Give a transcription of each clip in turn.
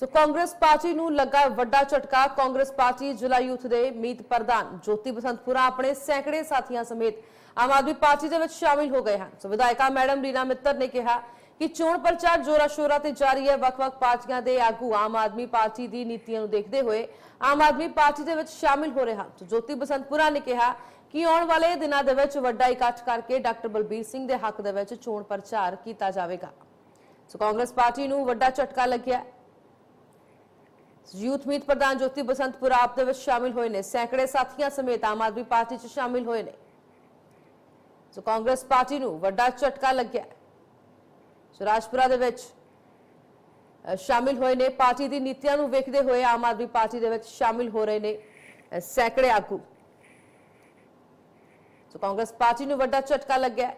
ਸੋ Congress party ਨੂੰ ਲੱਗਾ ਵੱਡਾ ਝਟਕਾ। ਕਾਂਗਰਸ ਪਾਰਟੀ ਜ਼ਿਲ੍ਹਾ ਯੂਥ ਦੇ ਮੀਤ ਪ੍ਰਧਾਨ ਜੋਤੀ ਬਸੰਤਪੁਰਾ ਆਪਣੇ ਸੈਂਕੜੇ ਸਾਥੀਆਂ ਸਮੇਤ ਆਮ ਆਦਮੀ ਪਾਰਟੀ ਦੇ ਵਿੱਚ ਸ਼ਾਮਿਲ ਹੋ ਗਏ ਹਨ। ਸੋ ਵਿਧਾਇਕਾ ਮੈਡਮ ਰੀਨਾ ਮਿੱਤਰ ਨੇ ਕਿਹਾ ਕਿ ਚੋਣ ਪ੍ਰਚਾਰ ਜੋਰਾ ਸ਼ੋਰਾ ਤੇ ਜਾਰੀ ਹੈ। ਵੱਖ-ਵੱਖ ਪਾਰਟੀਆਂ ਦੇ ਆਗੂ ਆਮ ਆਦਮੀ ਪਾਰਟੀ ਦੀ ਨੀਤੀਆਂ ਨੂੰ ਦੇਖਦੇ ਹੋਏ ਆਮ ਆਦਮੀ ਪਾਰਟੀ ਦੇ ਵਿੱਚ ਸ਼ਾਮਿਲ ਹੋ ਰਹੇ ਹਨ। ਸੋ ਜੋਤੀ ਬਸੰਤਪੁਰਾ ਨੇ ਕਿਹਾ ਕਿ ਆਉਣ ਵਾਲੇ ਦਿਨਾਂ ਦੇ ਵਿੱਚ ਵੱਡਾ ਇਕੱਠ ਕਰਕੇ ਡਾਕਟਰ ਬਲਬੀਰ ਸਿੰਘ ਦੇ ਹੱਕ ਦੇ ਵਿੱਚ ਚੋਣ ਪ੍ਰਚਾਰ ਕੀਤਾ ਜਾਵੇਗਾ। ਸੋ ਕਾਂਗਰਸ ਪਾਰਟੀ ਨੂੰ ਵੱਡਾ ਝਟਕਾ ਲੱਗਿਆ। ਯੂਥ ਮੀਤ ਪ੍ਰਧਾਨ ਜੋਤੀ ਬਸੰਤਪੁਰਾ ਆਪ ਦੇ ਵਿੱਚ ਸ਼ਾਮਿਲ ਹੋਏ ਨੇ। ਸੈਂਕੜੇ ਸਾਥੀਆਂ ਸਮੇਤ ਆਮ ਆਦਮੀ ਪਾਰਟੀ 'ਚ ਸ਼ਾਮਿਲ ਹੋਏ ਨੇ। ਸੋ ਕਾਂਗਰਸ ਪਾਰਟੀ ਨੂੰ ਵੱਡਾ ਝਟਕਾ ਲੱਗਿਆ ਸਵਰਾਜਪੁਰਾ ਦੇ ਵਿੱਚ ਸ਼ਾਮਿਲ ਹੋਏ ਨੇ। ਪਾਰਟੀ ਦੀ ਨੀਤੀਆਂ ਨੂੰ ਵੇਖਦੇ ਹੋਏ ਆਮ ਆਦਮੀ ਪਾਰਟੀ ਦੇ ਵਿੱਚ ਸ਼ਾਮਿਲ ਹੋ ਰਹੇ ਨੇ ਸੈਂਕੜੇ ਆਗੂ। ਸੋ ਕਾਂਗਰਸ ਪਾਰਟੀ ਨੂੰ ਵੱਡਾ ਝਟਕਾ ਲੱਗਿਆ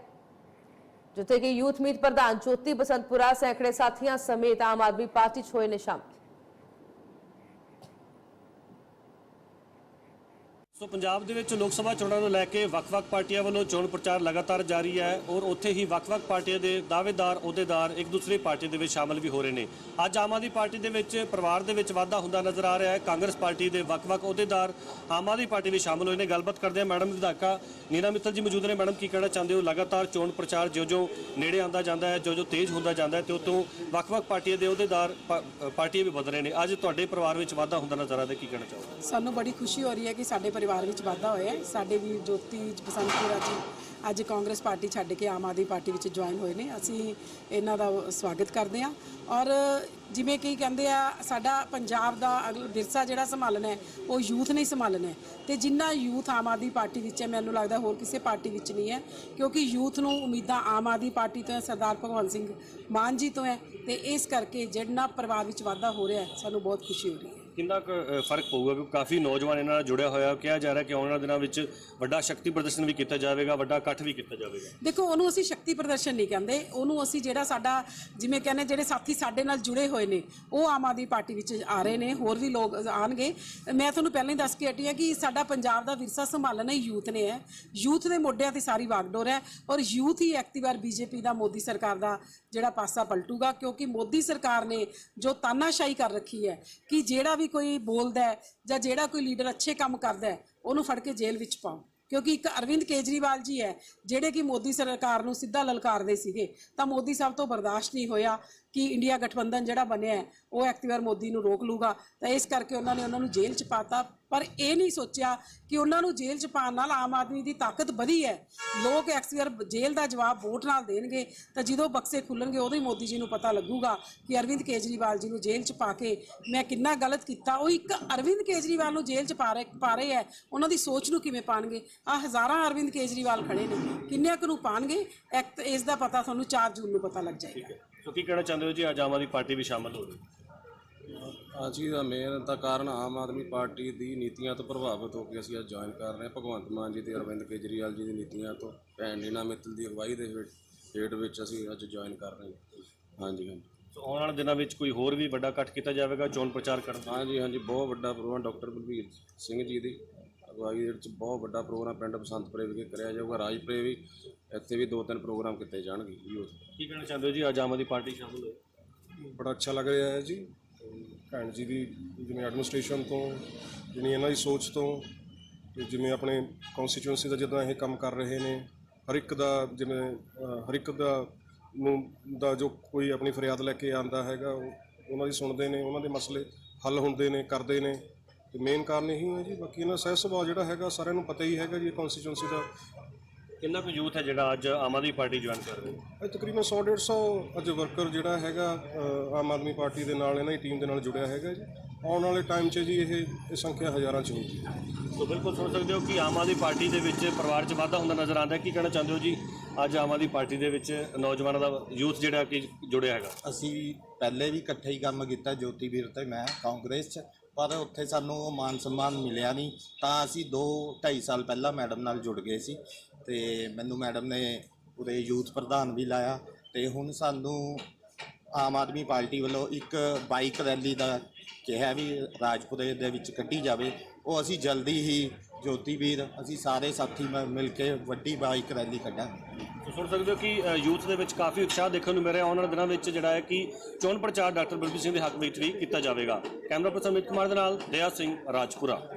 ਜਿੱਥੇ ਕਿ ਯੂਥ ਮੀਤ ਪ੍ਰਧਾਨ ਜੋਤੀ ਬਸੰਤਪੁਰਾ ਸੈਂਕੜੇ ਸਾਥੀਆਂ ਸਮੇਤ ਆਮ ਆਦਮੀ ਪਾਰਟੀ 'ਚ ਹੋਏ ਨੇ ਸ਼ਾਮਿਲ। ਸੋ ਪੰਜਾਬ ਦੇ ਵਿੱਚ ਲੋਕ ਸਭਾ ਚੋਣਾਂ ਨੂੰ ਲੈ ਕੇ ਵੱਖ-ਵੱਖ ਪਾਰਟੀਆਂ ਵੱਲੋਂ ਚੋਣ ਪ੍ਰਚਾਰ ਲਗਾਤਾਰ ਜਾਰੀ ਹੈ ਔਰ ਉੱਥੇ ਹੀ ਵੱਖ-ਵੱਖ ਪਾਰਟੀਆਂ ਦੇ ਦਾਅਵੇਦਾਰ, ਅਹੁਦੇਦਾਰ ਇੱਕ ਦੂਸਰੇ ਪਾਰਟੀ ਦੇ ਵਿੱਚ ਸ਼ਾਮਲ ਵੀ ਹੋ ਰਹੇ ਨੇ। ਅੱਜ ਆਮ ਆਦਮੀ ਪਾਰਟੀ ਦੇ ਵਿੱਚ ਪਰਿਵਾਰ ਦੇ ਵਿੱਚ ਵਾਧਾ ਹੁੰਦਾ ਨਜ਼ਰ ਆ ਰਿਹਾ ਹੈ। ਕਾਂਗਰਸ ਪਾਰਟੀ ਦੇ ਵੱਖ-ਵੱਖ ਅਹੁਦੇਦਾਰ ਆਮ ਆਦਮੀ ਪਾਰਟੀ ਵਿੱਚ ਸ਼ਾਮਲ ਹੋਏ ਨੇ। ਗੱਲਬਾਤ ਕਰਦੇ ਹਾਂ ਮੈਡਮ ਵਿਧਾਇਕਾ ਨੀਨਾ ਮਿੱਤਲ ਜੀ ਮੌਜੂਦ ਨੇ। ਮੈਡਮ, ਕੀ ਕਹਿਣਾ ਚਾਹੁੰਦੇ ਹੋ? ਲਗਾਤਾਰ ਚੋਣ ਪ੍ਰਚਾਰ ਜਿਉਂ-ਜਿਉਂ ਨੇੜੇ ਆਉਂਦਾ ਜਾਂਦਾ ਹੈ, ਜਿਉਂ-ਜਿਉਂ ਤੇਜ਼ ਹੁੰਦਾ ਜਾਂਦਾ ਹੈ ਤੇ ਉਤੋਂ ਵੱਖ-ਵੱਖ ਪਾਰਟੀਆਂ ਦੇ ਅਹੁਦੇਦਾਰ ਪਾਰਟੀਆਂ ਵੀ ਬਦਲ ਰਹੇ ਨੇ। ਅੱਜ ਤੁਹਾਡੇ ਪਰਿਵਾਰ ਵਿੱਚ ਵਾਧਾ ਹੁੰਦਾ ਨਜ਼ਰ ਆ ਰਿਹਾ ਕੀ ਕਹਿਣਾ ਚਾਹੋਗੇ? ਸਾਨੂੰ ਬੜੀ ਖੁਸ਼ੀ ਹੋ ਰਹੀ ਹੈ ਕਿ ਸਾਡੇ ਪਰਿਵਾਰ ਪਰਿਵਾਰ ਵਿੱਚ ਵਾਧਾ ਹੋਇਆ ਹੈ। ਸਾਡੇ ਵੀਰ ਜੋਤੀ ਬਸੰਤਪੁਰਾ ਜੀ ਅੱਜ ਕਾਂਗਰਸ ਪਾਰਟੀ ਛੱਡ ਕੇ ਆਮ ਆਦਮੀ ਪਾਰਟੀ ਵਿੱਚ ਜੁਆਇਨ ਹੋਏ ਨੇ। ਅਸੀਂ ਇਹਨਾਂ ਦਾ ਸਵਾਗਤ ਕਰਦੇ ਹਾਂ। ਔਰ ਜਿਵੇਂ ਕਿ ਕਹਿੰਦੇ ਆ, ਸਾਡਾ ਪੰਜਾਬ ਦਾ ਅਗਲ ਵਿਰਸਾ ਜਿਹੜਾ ਸੰਭਾਲਣਾ ਹੈ, ਉਹ ਯੂਥ ਨੇ ਸੰਭਾਲਣਾ ਹੈ। ਤੇ ਜਿੰਨਾ ਯੂਥ ਆਮ ਆਦਮੀ ਪਾਰਟੀ ਵਿੱਚ ਹੈ, ਮੈਨੂੰ ਲੱਗਦਾ ਹੋਰ ਕਿਸੇ ਪਾਰਟੀ ਵਿੱਚ ਨਹੀਂ ਹੈ। ਕਿਉਂਕਿ ਯੂਥ ਨੂੰ ਉਮੀਦਾਂ ਆਮ ਆਦਮੀ ਪਾਰਟੀ ਤੋਂ ਹੈ, ਸਰਦਾਰ ਭਗਵੰਤ ਸਿੰਘ ਮਾਨ ਜੀ ਤੋਂ ਹੈ। ਤੇ ਇਸ ਕਰਕੇ ਜਿਹੜਾ ਪਰਿਵਾਰ ਵਿੱਚ ਵਾਧਾ ਹੋ ਰਿਹਾ ਹੈ, ਸਾਨੂੰ ਬਹੁਤ ਖੁਸ਼ੀ ਹੋ ਰਹੀ ਹੈ। ਕਿੰਨਾ ਕੁ ਅ, ਫ਼ਰਕ ਪਊਗਾ? ਕਿਉਂਕਿ ਕਾਫੀ ਨੌਜਵਾਨ ਇਹਨਾਂ ਨਾਲ ਜੁੜਿਆ ਹੋਇਆ ਕਿਹਾ ਜਾ ਰਿਹਾ ਕਿ ਆਉਣ ਵਾਲੇ ਦਿਨਾਂ ਵਿੱਚ ਵੱਡਾ ਸ਼ਕਤੀ ਪ੍ਰਦਰਸ਼ਨ ਵੀ ਕੀਤਾ ਜਾਵੇਗਾ ਵੱਡਾ ਇਕੱਠ ਵੀ ਕੀਤਾ ਜਾਵੇਗਾ। ਦੇਖੋ ਉਹਨੂੰ ਅਸੀਂ ਸ਼ਕਤੀ ਪ੍ਰਦਰਸ਼ਨ ਨਹੀਂ ਕਹਿੰਦੇ। ਉਹਨੂੰ ਅਸੀਂ ਜਿਹੜਾ ਸਾਡਾ ਜਿਵੇਂ ਕਹਿੰਦੇ ਜਿਹੜੇ ਸਾਥੀ ਸਾਡੇ ਨਾਲ ਜੁੜੇ ਹੋਏ ਨੇ ਉਹ ਆਮ ਆਦਮੀ ਪਾਰਟੀ ਵਿੱਚ ਆ ਰਹੇ ਨੇ ਹੋਰ ਵੀ ਲੋਕ ਆਣਗੇ ਮੈਂ ਤੁਹਾਨੂੰ ਪਹਿਲਾਂ ਹੀ ਦੱਸ ਕੇ ਹਟੀ ਹਾਂ ਕਿ ਸਾਡਾ ਪੰਜਾਬ ਦਾ ਵਿਰਸਾ ਸੰਭਾਲਣਾ ਹੀ ਯੂਥ ਨੇ ਹੈ। ਯੂਥ ਦੇ ਮੋਢਿਆਂ ਤੇ ਸਾਰੀ ਵਾਗਡੋਰ ਹੈ ਔਰ ਯੂਥ ਹੀ ਐਕਟਿਵ ਵਾਰ ਬੀਜੇਪੀ ਦਾ ਮੋਦੀ ਸਰਕਾਰ ਦਾ ਜਿਹੜਾ ਪਾਸਾ ਪਲਟੂਗਾ। ਕਿਉਂਕਿ ਮੋਦੀ ਸਰਕਾਰ ਨੇ ਜੋ ਤਾਨਾਸ਼ਾਹੀ ਕਰ ਰੱਖੀ ਹੈ ਕਿ ਜਿਹੜਾ ਵੀ ਵੀ ਕੋਈ ਬੋਲਦਾ ਹੈ ਜਾਂ ਜਿਹੜਾ ਕੋਈ ਲੀਡਰ ਅੱਛੇ ਕੰਮ ਕਰਦਾ ਹੈ, ਉਹਨੂੰ ਫੜ ਕੇ ਜੇਲ੍ਹ ਵਿੱਚ ਪਾਓ। ਕਿਉਂਕਿ ਇੱਕ ਅਰਵਿੰਦ ਕੇਜਰੀਵਾਲ ਜੀ ਹੈ, ਜਿਹੜੇ ਕਿ ਮੋਦੀ ਸਰਕਾਰ ਨੂੰ ਸਿੱਧਾ ਲਲਕਾਰਦੇ ਸੀਗੇ, ਤਾਂ ਮੋਦੀ ਸਾਹਿਬ ਤੋਂ ਬਰਦਾਸ਼ਤ ਨਹੀਂ ਹੋਇਆ। ਕਿ ਇੰਡੀਆ ਗਠਬੰਧਨ ਜਿਹੜਾ ਬਣਿਆ ਹੈ, ਉਹ ਐਕਟਿਵਰ ਮੋਦੀ ਨੂੰ ਰੋਕ ਲੂਗਾ ਤਾਂ ਇਸ ਕਰਕੇ ਉਹਨਾਂ ਨੇ ਉਹਨਾਂ ਨੂੰ ਜੇਲ੍ਹ 'ਚ ਪਾਤਾ। ਪਰ ਇਹ ਨਹੀਂ ਸੋਚਿਆ ਕਿ ਉਹਨਾਂ ਨੂੰ ਜੇਲ੍ਹ 'ਚ ਪਾਉਣ ਨਾਲ ਆਮ ਆਦਮੀ ਦੀ ਤਾਕਤ ਵਧੀ ਹੈ। ਲੋਕ ਐਕਟਿਵਰ ਜੇਲ੍ਹ ਦਾ ਜਵਾਬ ਵੋਟ ਨਾਲ ਦੇਣਗੇ ਤਾਂ ਜਦੋਂ ਬਕਸੇ ਖੁੱਲਣਗੇ ਉਦੋਂ ਹੀ ਮੋਦੀ ਜੀ ਨੂੰ ਪਤਾ ਲੱਗੂਗਾ ਕਿ ਅਰਵਿੰਦ ਕੇਜਰੀਵਾਲ ਜੀ ਨੂੰ ਜੇਲ੍ਹ 'ਚ ਪਾ ਕੇ ਮੈਂ ਕਿੰਨਾ ਗਲਤ ਕੀਤਾ। ਉਹ ਇੱਕ ਅਰਵਿੰਦ ਕੇਜਰੀਵਾਲ ਨੂੰ ਜੇਲ੍ਹ 'ਚ ਪਾ ਰਹੇ ਪਾ ਰਹੇ ਹੈ। ਉਹਨਾਂ ਦੀ ਸੋਚ ਨੂੰ ਕਿਵੇਂ ਪਾਣਗੇ? ਆ ਹਜ਼ਾਰਾਂ ਅਰਵਿੰਦ ਕੇਜਰੀਵਾਲ ਖੜੇ ਨੇ। ਕਿੰਨਿਆਂ ਕੁ ਨੂੰ ਪਾਣਗੇ? ਐਕਟ ਇਸ ਦਾ ਪਤਾ ਤੁਹਾਨੂੰ 4 ਜੂਨ ਨੂੰ ਪਤਾ ਲੱਗ ਜਾਏਗਾ। ਸੋ ਕੀ ਕਹਿਣਾ ਚਾਹੁੰਦੇ ਹੋ ਜੀ ਅੱਜ ਆਮ ਆਦਮੀ ਪਾਰਟੀ ਵੀ ਸ਼ਾਮਲ ਹੋ ਰਹੀ ਹੈ? ਅਸੀਂ ਦਾ ਮੇਨ ਦਾ ਕਾਰਨ ਆਮ ਆਦਮੀ ਪਾਰਟੀ ਦੀ ਨੀਤੀਆਂ ਤੋਂ ਪ੍ਰਭਾਵਿਤ ਹੋ ਕੇ ਅਸੀਂ ਅੱਜ ਜੁਆਇਨ ਕਰ ਰਹੇ ਹਾਂ। ਭਗਵੰਤ ਮਾਨ ਜੀ ਤੇ ਅਰਵਿੰਦ ਕੇਜਰੀਵਾਲ ਜੀ ਦੀ ਨੀਤੀਆਂ ਤੋਂ ਭੈਣ ਨੀਨਾ ਮਿੱਤਲ ਦੀ ਅਗਵਾਈ ਦੇ ਵਿੱਚ ਹੇਠ ਵਿੱਚ ਅਸੀਂ ਅੱਜ ਜੁਆਇਨ ਕਰ ਰਹੇ ਹਾਂ। ਹਾਂਜੀ ਹਾਂਜੀ ਸੋ ਆਉਣ ਵਾਲੇ ਦਿਨਾਂ ਵਿੱਚ ਕੋਈ ਹੋਰ ਵੀ ਵੱਡਾ ਇਕੱਠ ਕੀਤਾ ਜਾਵੇਗਾ ਚੋਣ ਪ੍ਰਚਾਰ ਕਰਨ ਦਾ? ਹਾਂਜੀ ਹਾਂਜੀ ਬਹੁਤ ਵੱਡਾ ਪ੍ਰੋਗਰਾਮ ਡਾਕਟਰ ਬਲਬੀਰ ਸਿੰਘ ਜੀ ਦੀ ਅਗਵਾਈ ਦੇ ਵਿੱਚ ਬਹੁਤ ਵੱਡਾ ਪ੍ਰੋਗਰਾਮ ਪਿੰਡ ਬਸੰਤਪੁਰੇ ਵਿਖੇ ਕਰਿਆ ਜਾਊਗਾ। ਰਾਜਪੁਰੇ ਵੀ ਇੱਥੇ ਵੀ ਦੋ ਤਿੰਨ ਪ੍ਰੋਗਰਾਮ ਕੀਤੇ ਜਾਣਗੇ ਯੂਥ ਕੀ ਕਹਿਣਾ ਚਾਹੁੰਦੇ ਹੋ ਜੀ? ਅੱਜ ਆਮ ਆਦਮੀ ਪਾਰਟੀ ਸ਼ਾਮਲ ਹੋਈ। ਬੜਾ ਅੱਛਾ ਲੱਗ ਰਿਹਾ ਹੈ ਜੀ। ਭੈਣ ਜੀ ਦੀ ਜਿਵੇਂ ਐਡਮਿਨਿਸਟ੍ਰੇਸ਼ਨ ਤੋਂ ਜਿਵੇਂ ਇਹਨਾਂ ਦੀ ਸੋਚ ਤੋਂ ਤੇ ਜਿਵੇਂ ਆਪਣੇ ਕਨਸਟੀਚੁਐਂਸੀ ਦਾ ਜਿੱਦਾਂ ਇਹ ਕੰਮ ਕਰ ਰਹੇ ਨੇ ਹਰ ਇੱਕ ਦਾ ਜਿਵੇਂ ਹਰ ਇੱਕ ਦਾ ਨੂੰ ਦਾ ਜੋ ਕੋਈ ਆਪਣੀ ਫਰਿਆਦ ਲੈ ਕੇ ਆਂਦਾ ਹੈਗਾ ਉਹ ਉਹਨਾਂ ਦੀ ਸੁਣਦੇ ਨੇ ਉਹਨਾਂ ਦੇ ਮਸਲੇ ਹੱਲ ਹੁੰਦੇ ਨੇ ਕਰਦੇ ਨੇ। ਤੇ ਮੇਨ ਕਾਰਨ ਇਹੀ ਹੈ ਜੀ ਬਾਕੀ ਇਹਨਾਂ ਦਾ ਸਹਿ ਸੁਭਾਅ ਜਿਹੜਾ ਹੈਗਾ ਸਾਰਿਆਂ ਨੂੰ ਪਤਾ ਹੀ ਹੈਗਾ ਜੀ ਕਨਸਟੀਚੁਐਂਸੀ ਦਾ ਕਿੰਨਾ ਕੁ ਯੂਥ ਹੈ ਜਿਹੜਾ ਅੱਜ ਆਮ ਆਦਮੀ ਪਾਰਟੀ ਜੁਆਇਨ ਕਰ ਰਿਹਾ ਹੈ ਇਹ ਤਕਰੀਬਨ 100 150 ਅੱਜ ਵਰਕਰ ਜਿਹੜਾ ਹੈਗਾ ਆਮ ਆਦਮੀ ਪਾਰਟੀ ਦੇ ਨਾਲ ਇਹਨਾਂ ਦੀ ਟੀਮ ਦੇ ਨਾਲ ਜੁੜਿਆ ਹੈਗਾ ਜੀ। ਆਉਣ ਵਾਲੇ ਟਾਈਮ 'ਚ ਜੀ ਇਹ ਇਹ ਸੰਖਿਆ ਹਜ਼ਾਰਾਂ 'ਚ ਹੋਊਗੀ। ਸੋ ਬਿਲਕੁਲ ਸੁਣ ਸਕਦੇ ਹੋ ਕਿ ਆਮ ਆਦਮੀ ਪਾਰਟੀ ਦੇ ਵਿੱਚ ਪਰਿਵਾਰ 'ਚ ਵਾਧਾ ਹੁੰਦਾ ਨਜ਼ਰ ਆਉਂਦਾ ਹੈ। ਕੀ ਕਹਿਣਾ ਚਾਹੁੰਦੇ ਹੋ ਜੀ? ਅੱਜ ਆਮ ਆਦਮੀ ਪਾਰਟੀ ਦੇ ਵਿੱਚ ਨੌਜਵਾਨਾਂ ਦਾ ਯੂਥ ਜਿਹੜਾ ਕਿ ਜੁੜਿਆ ਹੈਗਾ। ਅਸੀਂ ਪਹਿਲੇ ਵੀ ਇਕੱਠੇ ਹੀ ਕੰਮ ਕੀਤਾ ਜੋਤੀ ਵੀਰ ਤੇ ਮੈਂ ਕਾਂਗਰਸ 'ਚ। ਪਰ ਉੱਥੇ ਸਾਨੂੰ ਉਹ ਮਾਨ ਸਨਮਾਨ ਮਿਲਿਆ ਨਹੀਂ। ਤਾਂ ਅਸੀਂ 2 2.5 ਸਾਲ ਪਹਿਲਾਂ ਮੈਡਮ ਨਾਲ ਜੁੜ ਗਏ ਸੀ। ਤੇ ਮੈਨੂੰ ਮੈਡਮ ਨੇ ਉਰੇ ਯੂਥ ਪ੍ਰਧਾਨ ਵੀ ਲਾਇਆ ਤੇ ਹੁਣ ਸਾਨੂੰ ਆਮ ਆਦਮੀ ਪਾਰਟੀ ਵੱਲੋਂ ਇੱਕ ਬਾਈਕ ਰੈਲੀ ਦਾ ਕਿਹਾ ਵੀ ਰਾਜਪੁਰੇ ਦੇ ਵਿੱਚ ਕੱਢੀ ਜਾਵੇ। ਉਹ ਅਸੀਂ ਜਲਦੀ ਹੀ ਜੋਤੀ ਵੀਰ ਅਸੀਂ ਸਾਰੇ ਸਾਥੀ ਮ- ਮਿਲ ਕੇ ਵੱਡੀ ਬਾਈਕ ਰੈਲੀ ਕੱਢਾਂਗੇ। ਤੁਸੀਂ ਸੁਣ ਸਕਦੇ ਹੋ ਕਿ ਅ, ਯੂਥ ਦੇ ਵਿੱਚ ਕਾਫੀ ਉਤਸ਼ਾਹ ਦੇਖਣ ਨੂੰ ਮਿਲ ਰਿਹਾ। ਆਉਣ ਵਾਲੇ ਦਿਨਾਂ ਵਿੱਚ ਜਿਹੜਾ ਹੈ ਕਿ ਚੋਣ ਪ੍ਰਚਾਰ ਡਾਕਟਰ ਬਲਬੀਰ ਸਿੰਘ ਦੇ ਹੱਕ ਵਿੱਚ ਵੀ ਕੀਤਾ ਜਾਵੇਗਾ। ਕੈਮਰਾ ਪਰਸਨ ਅਮਿਤ ਕੁਮਾਰ ਦੇ ਨਾਲ ਦਇਆ ਸਿੰਘ ਰਾਜਪੁਰਾ।